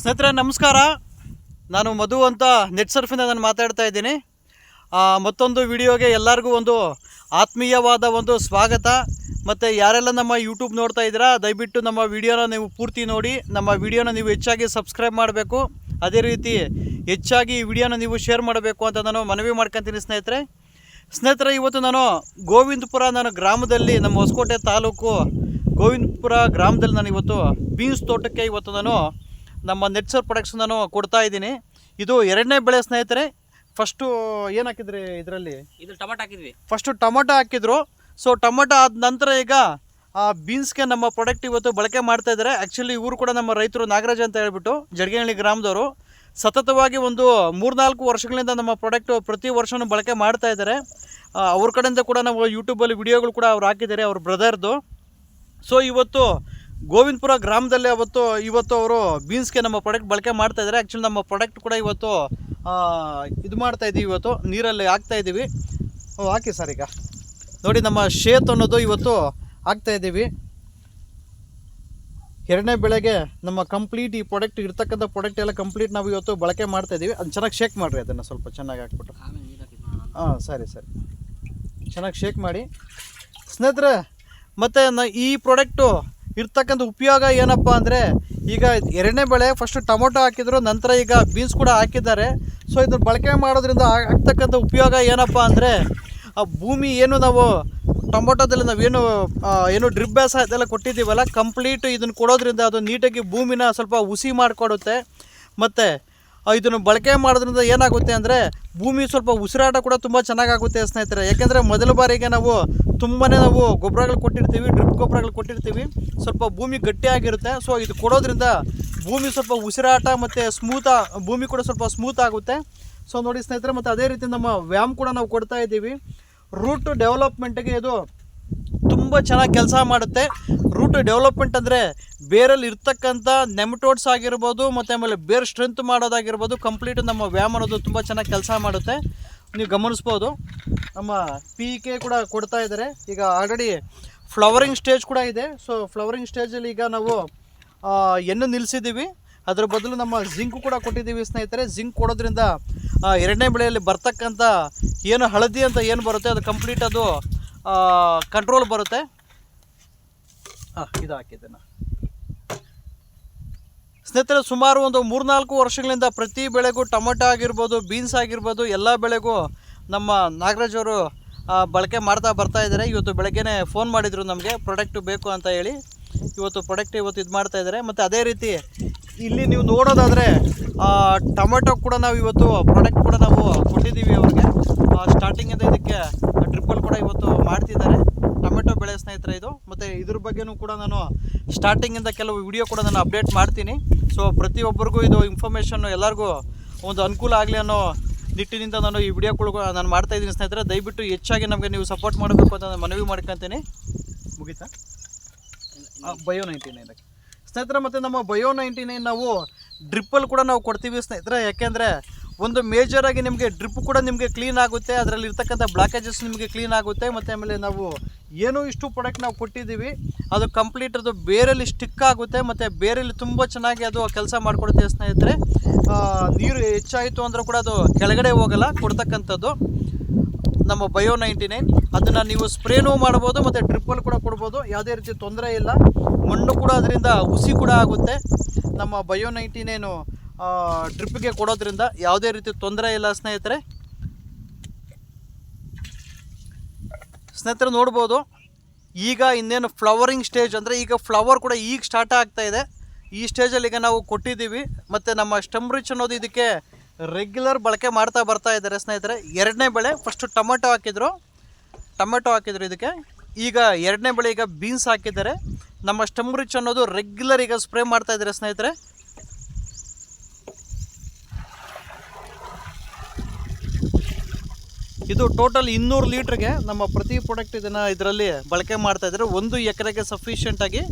ಸ್ನೇಹಿತರೆ, ನಮಸ್ಕಾರ. ನಾನು ಮಧು ಅಂತ ನೆಟ್ ಸರ್ಫಿಂದ ನಾನು ಮಾತಾಡ್ತಾ ಇದ್ದೀನಿ. ಮತ್ತೊಂದು ವಿಡಿಯೋಗೆ ಎಲ್ಲರಿಗೂ ಒಂದು ಆತ್ಮೀಯವಾದ ಒಂದು ಸ್ವಾಗತ. ಮತ್ತು ಯಾರೆಲ್ಲ ನಮ್ಮ ಯೂಟ್ಯೂಬ್ ನೋಡ್ತಾ ಇದ್ದೀರಾ, ದಯವಿಟ್ಟು ನಮ್ಮ ವಿಡಿಯೋನ ನೀವು ಪೂರ್ತಿ ನೋಡಿ. ನಮ್ಮ ವಿಡಿಯೋನ ನೀವು ಹೆಚ್ಚಾಗಿ ಸಬ್ಸ್ಕ್ರೈಬ್ ಮಾಡಬೇಕು. ಅದೇ ರೀತಿ ಹೆಚ್ಚಾಗಿ ಈ ವಿಡಿಯೋನ ನೀವು ಶೇರ್ ಮಾಡಬೇಕು ಅಂತ ನಾನು ಮನವಿ ಮಾಡ್ಕೊತೀನಿ ಸ್ನೇಹಿತರೆ. ಸ್ನೇಹಿತರೆ, ಇವತ್ತು ನಾನು ಗೋವಿಂದಪುರ, ನಾನು ಗ್ರಾಮದಲ್ಲಿ, ನಮ್ಮ ಹೊಸಕೋಟೆ ತಾಲೂಕು ಗೋವಿಂದಪುರ ಗ್ರಾಮದಲ್ಲಿ ನಾನು ಇವತ್ತು ಬೀನ್ಸ್ ತೋಟಕ್ಕೆ ಇವತ್ತು ನಾನು ನಮ್ಮ ನೆಟ್ಸರ್ ಪ್ರೊಡಕ್ಷನ್ ಕೊಡ್ತಾ ಇದ್ದೀನಿ. ಇದು ಎರಡನೇ ಬೆಳೆ ಸ್ನೇಹಿತರೆ ಫಸ್ಟು ಏನು ಹಾಕಿದ್ರಿ ಇದರಲ್ಲಿ? ಇದು ಟೊಮೆಟೊ ಹಾಕಿದ್ವಿ. ಫಸ್ಟು ಟೊಮೊಟೊ ಹಾಕಿದ್ರು. ಸೊ ಟೊಮೊಟೊ ಆದ ನಂತರ ಈಗ ಆ ಬೀನ್ಸ್ಗೆ ನಮ್ಮ ಪ್ರಾಡಕ್ಟ್ ಇವತ್ತು ಬಳಕೆ ಮಾಡ್ತಾ ಇದ್ದಾರೆ. ಆ್ಯಕ್ಚುಲಿ ಇವರು ಕೂಡ ನಮ್ಮ ರೈತರು ನಾಗರಾಜ್ ಅಂತ ಹೇಳ್ಬಿಟ್ಟು ಜಡಗೇನಹಳ್ಳಿ ಗ್ರಾಮದವರು. ಸತತವಾಗಿ ಒಂದು ಮೂರ್ನಾಲ್ಕು ವರ್ಷಗಳಿಂದ ನಮ್ಮ ಪ್ರಾಡಕ್ಟು ಪ್ರತಿ ವರ್ಷವೂ ಬಳಕೆ ಮಾಡ್ತಾ ಇದ್ದಾರೆ. ಅವ್ರ ಕಡೆಯಿಂದ ಕೂಡ ನಾವು ಯೂಟ್ಯೂಬಲ್ಲಿ ವಿಡಿಯೋಗಳು ಕೂಡ ಅವ್ರು ಹಾಕಿದ್ದಾರೆ ಅವ್ರ ಬ್ರದರ್ದು ಸೊ ಇವತ್ತು ಗೋವಿಂದಪುರ ಗ್ರಾಮದಲ್ಲಿ ಅವತ್ತು ಇವತ್ತು ಅವರು ಬೀನ್ಸ್ಗೆ ನಮ್ಮ ಪ್ರಾಡಕ್ಟ್ ಬಳಕೆ ಮಾಡ್ತಾ ಇದ್ದಾರೆ. ಆ್ಯಕ್ಚುಲಿ ನಮ್ಮ ಪ್ರಾಡಕ್ಟ್ ಕೂಡ ಇವತ್ತು ಇದು ಮಾಡ್ತಾ ಇದ್ದೀವಿ ಇವತ್ತು. ನೀರಲ್ಲಿ ಹಾಕ್ತಾ ಇದ್ದೀವಿ ಹಾಕಿ ಸರ್ ಈಗ. ನೋಡಿ ನಮ್ಮ ಶೇತ್ ಅನ್ನೋದು ಇವತ್ತು ಹಾಕ್ತಾ ಇದ್ದೀವಿ ಎರಡನೇ ಬೆಳೆಗೆ ನಮ್ಮ ಕಂಪ್ಲೀಟ್ ಈ ಪ್ರಾಡಕ್ಟ್ ಇರ್ತಕ್ಕಂಥ ಪ್ರಾಡಕ್ಟ್ ಎಲ್ಲ ಕಂಪ್ಲೀಟ್ ನಾವು ಇವತ್ತು ಬಳಕೆ ಮಾಡ್ತಾ ಇದ್ದೀವಿ ಅದು ಚೆನ್ನಾಗಿ ಶೇಕ್ ಮಾಡಿರಿ ಅದನ್ನು ಸ್ವಲ್ಪ ಚೆನ್ನಾಗಿ ಹಾಕ್ಬಿಟ್ಟು. ಹಾಂ ಸರಿ ಸರಿ. ಚೆನ್ನಾಗಿ ಶೇಕ್ ಮಾಡಿ. ಸ್ನೇಹಿತರೆ ಮತ್ತು ನ ಈ ಪ್ರಾಡಕ್ಟು ಇರ್ತಕ್ಕಂಥ ಉಪಯೋಗ ಏನಪ್ಪ ಅಂದರೆ ಈಗ ಎರಡನೇ ಬೆಳೆ ಫಸ್ಟು ಟೊಮೊಟೊ ಹಾಕಿದ್ರು, ನಂತರ ಈಗ ಬೀನ್ಸ್ ಕೂಡ ಹಾಕಿದ್ದಾರೆ. ಸೊ ಇದನ್ನು ಬಳಕೆ ಮಾಡೋದ್ರಿಂದ ಆಗ್ತಕ್ಕಂಥ ಉಪಯೋಗ ಏನಪ್ಪ ಅಂದರೆ, ಆ ಭೂಮಿ ಏನು ನಾವು ಟೊಮೊಟೊದಲ್ಲಿ ನಾವೇನು ಏನು ಡ್ರಿಪ್ ಬ್ಯಾಸ ಕೊಟ್ಟಿದ್ದೀವಲ್ಲ, ಕಂಪ್ಲೀಟ್ ಇದನ್ನು ಕೊಡೋದ್ರಿಂದ ಅದು ನೀಟಾಗಿ ಭೂಮಿನ ಸ್ವಲ್ಪ ಹುಸಿ ಮಾಡಿಕೊಡುತ್ತೆ. ಮತ್ತು ಇದನ್ನು ಬಳಕೆ ಮಾಡೋದ್ರಿಂದ ಏನಾಗುತ್ತೆ ಅಂದರೆ, ಭೂಮಿ ಸ್ವಲ್ಪ ಉಸಿರಾಟ ಕೂಡ ತುಂಬ ಚೆನ್ನಾಗಾಗುತ್ತೆ ಸ್ನೇಹಿತರೆ. ಯಾಕೆಂದರೆ ಮೊದಲ ಬಾರಿಗೆ ನಾವು ತುಂಬಾ ನಾವು ಗೊಬ್ಬರಗಳು ಕೊಟ್ಟಿರ್ತೀವಿ, ಡ್ರಿಪ್ ಗೊಬ್ಬರಗಳು ಕೊಟ್ಟಿರ್ತೀವಿ. ಸ್ವಲ್ಪ ಭೂಮಿ ಗಟ್ಟಿಯಾಗಿರುತ್ತೆ ಸೊ ಇದು ಕೊಡೋದ್ರಿಂದ ಭೂಮಿ ಸ್ವಲ್ಪ ಉಸಿರಾಟ ಮತ್ತು ಸ್ಮೂತ, ಭೂಮಿ ಕೂಡ ಸ್ವಲ್ಪ ಸ್ಮೂತ್ ಆಗುತ್ತೆ. ಸೊ ನೋಡಿ ಸ್ನೇಹಿತರೆ, ಮತ್ತು ಅದೇ ರೀತಿ ನಮ್ಮ ವ್ಯಾಮ್ ಕೂಡ ನಾವು ಕೊಡ್ತಾ ಇದ್ದೀವಿ. ರೂಟ್ ಡೆವಲಪ್ಮೆಂಟ್ಗೆ ಇದು ತುಂಬ ಚೆನ್ನಾಗಿ ಕೆಲಸ ಮಾಡುತ್ತೆ. ರೂಟ್ ಡೆವಲಪ್ಮೆಂಟ್ ಅಂದರೆ ಬೇರಲ್ಲಿ ಇರ್ತಕ್ಕಂಥ ನೆಮಟೋಡ್ಸ್ ಆಗಿರ್ಬೋದು, ಮತ್ತು ಆಮೇಲೆ ಬೇರ್ ಸ್ಟ್ರೆಂತ್ ಮಾಡೋದಾಗಿರ್ಬೋದು ಕಂಪ್ಲೀಟ್ ನಮ್ಮ ವ್ಯಾಮ್ ಅನ್ನೋದು ತುಂಬ ಚೆನ್ನಾಗಿ ಕೆಲಸ ಮಾಡುತ್ತೆ. ನೀವು ಗಮನಿಸ್ಬೋದು. ನಮ್ಮ ಪಿ ಕೆ ಕೂಡ ಕೊಡ್ತಾ ಇದ್ದಾರೆ. ಈಗ ಆಲ್ರೆಡಿ ಫ್ಲವರಿಂಗ್ ಸ್ಟೇಜ್ ಕೂಡ ಇದೆ. ಸೊ ಫ್ಲವರಿಂಗ್ ಸ್ಟೇಜಲ್ಲಿ ಈಗ ನಾವು ಎಣ್ಣೆ ನಿಲ್ಲಿಸಿದ್ದೀವಿ ಅದ್ರ ಬದಲು ನಮ್ಮ ಜಿಂಕ್ ಕೂಡ ಕೊಟ್ಟಿದ್ದೀವಿ ಸ್ನೇಹಿತರೆ. ಜಿಂಕ್ ಕೊಡೋದ್ರಿಂದ ಎರಡನೇ ಬೆಳೆಯಲ್ಲಿ ಬರ್ತಕ್ಕಂಥ ಏನು ಹಳದಿ ಅಂತ ಏನು ಬರುತ್ತೆ, ಅದು ಕಂಪ್ಲೀಟ್ ಅದು ಕಂಟ್ರೋಲ್ ಬರುತ್ತೆ. ಹಾಂ ಇದು ಹಾಕಿದ್ದೇನೆ ಸ್ನೇಹಿತರೆ, ಸುಮಾರು ಒಂದು ಮೂರ್ನಾಲ್ಕು ವರ್ಷಗಳಿಂದ ಪ್ರತಿ ಬೆಳೆಗೂ ಟೊಮೆಟೊ ಆಗಿರ್ಬೋದು, ಬೀನ್ಸ್ ಆಗಿರ್ಬೋದು, ಎಲ್ಲ ಬೆಳೆಗೂ ನಮ್ಮ ನಾಗರಾಜ್ ಅವರು ಬಳಕೆ ಮಾಡ್ತಾ ಬರ್ತಾ ಇದ್ದಾರೆ. ಇವತ್ತು ಬೆಳಗ್ಗೆನೇ ಫೋನ್ ಮಾಡಿದರು ನಮಗೆ ಪ್ರಾಡಕ್ಟ್ ಬೇಕು ಅಂತ ಹೇಳಿ. ಇವತ್ತು ಪ್ರಾಡಕ್ಟ್ ಇವತ್ತು ಇದು ಮಾಡ್ತಾ ಇದ್ದಾರೆ. ಮತ್ತು ಅದೇ ರೀತಿ, ಇಲ್ಲಿ ನೀವು ನೋಡೋದಾದರೆ ಟೊಮೆಟೊ ಕೂಡ ನಾವು ಇವತ್ತು ಪ್ರಾಡಕ್ಟ್ ಕೂಡ ನಾವು ಕೊಟ್ಟಿದ್ದೀವಿ ಅವ್ರಿಗೆ ಸ್ಟಾರ್ಟಿಂಗಿಂದ ಇದಕ್ಕೆ ಟ್ರಿಪ್ಪಲ್ ಕೂಡ ಇವತ್ತು ಮಾಡ್ತಿದ್ದಾರೆ ಟೊಮೆಟೊ ಬೆಳೆ ಸ್ನೇಹಿತರೆ ಇದು ಮತ್ತು ಇದ್ರ ಬಗ್ಗೆನೂ ಕೂಡ ನಾನು ಸ್ಟಾರ್ಟಿಂಗಿಂದ ಕೆಲವು ವಿಡಿಯೋ ಕೂಡ ನಾನು ಅಪ್ಡೇಟ್ ಮಾಡ್ತೀನಿ. ಸೊ ಪ್ರತಿಯೊಬ್ಬರಿಗೂ ಇದು ಇನ್ಫಾರ್ಮೇಷನ್ನು ಎಲ್ಲರಿಗೂ ಒಂದು ಅನುಕೂಲ ಆಗಲಿ ಅನ್ನೋ ನಿಟ್ಟಿನಿಂದ ನಾನು ಈ ವಿಡಿಯೋಗಳು ನಾನು ಮಾಡ್ತಾ ಇದ್ದೀನಿ ಸ್ನೇಹಿತರೆ. ದಯವಿಟ್ಟು ಹೆಚ್ಚಾಗಿ ನಮಗೆ ನೀವು ಸಪೋರ್ಟ್ ಮಾಡಬೇಕು ಅಂತ ನಾನು ಮನವಿ ಮಾಡ್ಕೊತೀನಿ. ಮುಗೀತಾ? ಬಯೋ ನೈಂಟಿ ನೈನಕ್ಕೆ ಸ್ನೇಹಿತರೆ ಮತ್ತು ನಮ್ಮ ಬಯೋ ನೈಂಟಿ ನೈನ್ ನಾವು ಡ್ರಿಪ್ಪಲ್ಲಿ ಕೂಡ ನಾವು ಕೊಡ್ತೀವಿ ಸ್ನೇಹಿತರೆ. ಯಾಕೆಂದರೆ ಒಂದು ಮೇಜರ್ ಆಗಿ ನಿಮಗೆ ಡ್ರಿಪ್ ಕೂಡ ನಿಮಗೆ ಕ್ಲೀನ್ ಆಗುತ್ತೆ. ಅದರಲ್ಲಿ ಇರ್ತಕ್ಕಂಥ ಬ್ಲಾಕೇಜಸ್ ನಿಮಗೆ ಕ್ಲೀನ್ ಆಗುತ್ತೆ. ಮತ್ತು ಆಮೇಲೆ ನಾವು ಏನು ಇಷ್ಟು ಪ್ರಾಡಕ್ಟ್ ನಾವು ಕೊಟ್ಟಿದ್ದೀವಿ. ಅದು ಕಂಪ್ಲೀಟ್ ಅದು ಬೇರಲ್ಲಿ ಸ್ಟಿಕ್ ಆಗುತ್ತೆ. ಮತ್ತು ಬೇರಲ್ಲಿ ತುಂಬ ಚೆನ್ನಾಗಿ ಅದು ಕೆಲಸ ಮಾಡಿಕೊಡುತ್ತೆ ಸ್ನೇಹಿತರೆ. ನೀರು ಹೆಚ್ಚಾಯಿತು ಅಂದರೂ ಕೂಡ ಅದು ಕೆಳಗಡೆ ಹೋಗಲ್ಲ. ಕೊಡ್ತಕ್ಕಂಥದ್ದು ನಮ್ಮ ಬಯೋ ನೈಂಟಿ ನೈನ್ ಅದನ್ನು ನೀವು ಸ್ಪ್ರೇನೂ ಮಾಡ್ಬೋದು, ಮತ್ತು ಡ್ರಿಪ್ಪಲ್ಲಿ ಕೂಡ ಕೊಡ್ಬೋದು. ಯಾವುದೇ ರೀತಿ ತೊಂದರೆ ಇಲ್ಲ. ಮಣ್ಣು ಕೂಡ ಅದರಿಂದ ಹುಸಿ ಕೂಡ ಆಗುತ್ತೆ. ನಮ್ಮ ಬಯೋ ನೈಂಟಿ ನೈನು ಡ್ರಿಪ್ಗೆ ಕೊಡೋದ್ರಿಂದ ಯಾವುದೇ ರೀತಿ ತೊಂದರೆ ಇಲ್ಲ, ಸ್ನೇಹಿತರೆ. ಸ್ನೇಹಿತರೆ, ನೋಡ್ಬೋದು. ಈಗ ಇನ್ನೇನು ಫ್ಲವರಿಂಗ್ ಸ್ಟೇಜ್ ಅಂದರೆ ಈಗ ಫ್ಲವರ್ ಕೂಡ ಈಗ ಸ್ಟಾರ್ಟ್ ಆಗ್ತಾ ಇದೆ. ಈ ಸ್ಟೇಜಲ್ಲಿ ಈಗ ನಾವು ಕೊಟ್ಟಿದ್ದೀವಿ. ಮತ್ತು ನಮ್ಮ ಸ್ಟಮ್ ರಿಚ್ ಅನ್ನೋದು ಇದಕ್ಕೆ ರೆಗ್ಯುಲರ್ ಬಳಕೆ ಮಾಡ್ತಾ ಬರ್ತಾ ಇದ್ದಾರೆ, ಸ್ನೇಹಿತರೆ. ಎರಡನೇ ಬೆಳೆ ಫಸ್ಟು ಟೊಮೆಟೊ ಹಾಕಿದ್ರು. ಟೊಮೆಟೊ ಹಾಕಿದ್ರು ಇದಕ್ಕೆ. ಈಗ ಎರಡನೇ ಬೆಳೆ ಈಗ ಬೀನ್ಸ್ ಹಾಕಿದ್ದಾರೆ. ನಮ್ಮ ಸ್ಟಮ್ ರಿಚ್ ಅನ್ನೋದು ರೆಗ್ಯುಲರ್ ಈಗ ಸ್ಪ್ರೇ ಮಾಡ್ತಾ ಇದ್ದಾರೆ, ಸ್ನೇಹಿತರೆ. ಇದು ಟೋಟಲ್ ಇನ್ನೂರು ಲೀಟ್ರಿಗೆ ನಮ್ಮ ಪ್ರತಿ ಪ್ರಾಡಕ್ಟ್ ಇದನ್ನು ಇದರಲ್ಲಿ ಬಳಕೆ ಮಾಡ್ತಾ ಇದ್ದಾರೆ. ಒಂದು ಎಕರೆಗೆ ಸಫಿಷಿಯೆಂಟಾಗಿ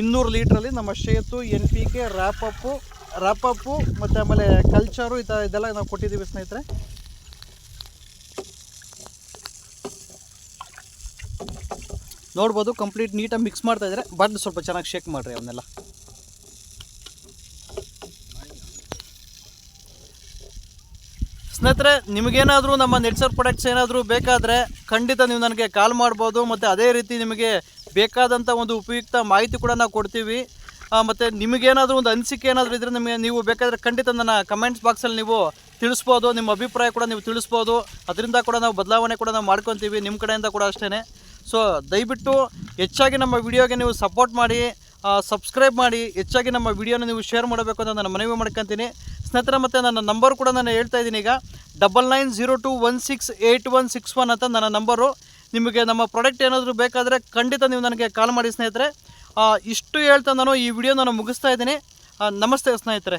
ಇನ್ನೂರು ಲೀಟ್ರಲ್ಲಿ ನಮ್ಮ ಶೇತು ಎನ್ ಪಿ ಕೆ ರ್ಯಾಪಪ್ಪು ರ್ಯಾಪಪ್ಪು ಮತ್ತು ಆಮೇಲೆ ಕಲ್ಚರು ಈ ಥರ ಇದೆಲ್ಲ ನಾವು ಕೊಟ್ಟಿದ್ದೀವಿ ಸ್ನೇಹಿತರೆ. ನೋಡ್ಬೋದು ಕಂಪ್ಲೀಟ್ ನೀಟಾಗಿ ಮಿಕ್ಸ್ ಮಾಡ್ತಾ ಇದ್ದಾರೆ. ಬಟ್ ಸ್ವಲ್ಪ ಚೆನ್ನಾಗಿ ಶೇಕ್ ಮಾಡಿರಿ ಅವನ್ನೆಲ್ಲ. ಸ್ನೇಹಿತರೆ, ನಿಮಗೇನಾದರೂ ನಮ್ಮ ನೆಟ್ಸರ್ ಪ್ರಾಡಕ್ಟ್ಸ್ ಏನಾದರೂ ಬೇಕಾದರೆ ಖಂಡಿತ ನೀವು ನನಗೆ ಕಾಲ್ ಮಾಡ್ಬೋದು. ಮತ್ತು ಅದೇ ರೀತಿ ನಿಮಗೆ ಬೇಕಾದಂಥ ಒಂದು ಉಪಯುಕ್ತ ಮಾಹಿತಿ ಕೂಡ ನಾವು ಕೊಡ್ತೀವಿ. ಮತ್ತು ನಿಮಗೇನಾದರೂ ಒಂದು ಅನಿಸಿಕೆ ಏನಾದರೂ ಇದ್ದರೆ ನಿಮಗೆ ನೀವು ಬೇಕಾದರೆ ಖಂಡಿತ ನನ್ನ ಕಮೆಂಟ್ಸ್ ಬಾಕ್ಸಲ್ಲಿ ನೀವು ತಿಳಿಸ್ಬೋದು. ನಿಮ್ಮ ಅಭಿಪ್ರಾಯ ಕೂಡ ನೀವು ತಿಳಿಸ್ಬೋದು. ಅದರಿಂದ ಕೂಡ ನಾವು ಬದಲಾವಣೆ ಕೂಡ ನಾವು ಮಾಡ್ಕೊತೀವಿ. ನಿಮ್ಮ ಕಡೆಯಿಂದ ಕೂಡ ಅಷ್ಟೇ ಸೊ ದಯವಿಟ್ಟು ಹೆಚ್ಚಾಗಿ ನಮ್ಮ ವಿಡಿಯೋಗೆ ನೀವು ಸಪೋರ್ಟ್ ಮಾಡಿ ಸಬ್ಸ್ಕ್ರೈಬ್ ಮಾಡಿ. ಹೆಚ್ಚಾಗಿ ನಮ್ಮ ವಿಡಿಯೋನ ನೀವು ಶೇರ್ ಮಾಡಬೇಕು ಅಂತ ನಾನು ಮನವಿ ಮಾಡ್ಕೊತೀನಿ. ಸ್ನೇಹಿತರೆ, ಮತ್ತು ನನ್ನ ನಂಬರ್ ಕೂಡ ನಾನು ಹೇಳ್ತಾ ಇದ್ದೀನಿ. ಈಗ double nine zero two one six eight one six one ಅಂತ ನನ್ನ ನಂಬರು. ನಿಮಗೆ ನಮ್ಮ ಪ್ರಾಡಕ್ಟ್ ಏನಾದರೂ ಬೇಕಾದರೆ ಖಂಡಿತ ನೀವು ನನಗೆ ಕಾಲ್ ಮಾಡಿ ಸ್ನೇಹಿತರೆ. ಇಷ್ಟು ಹೇಳ್ತಾ ನಾನು ಈ ವಿಡಿಯೋ ನಾನು ಮುಗಿಸ್ತಾ ಇದ್ದೀನಿ. ನಮಸ್ತೆ ಸ್ನೇಹಿತರೆ.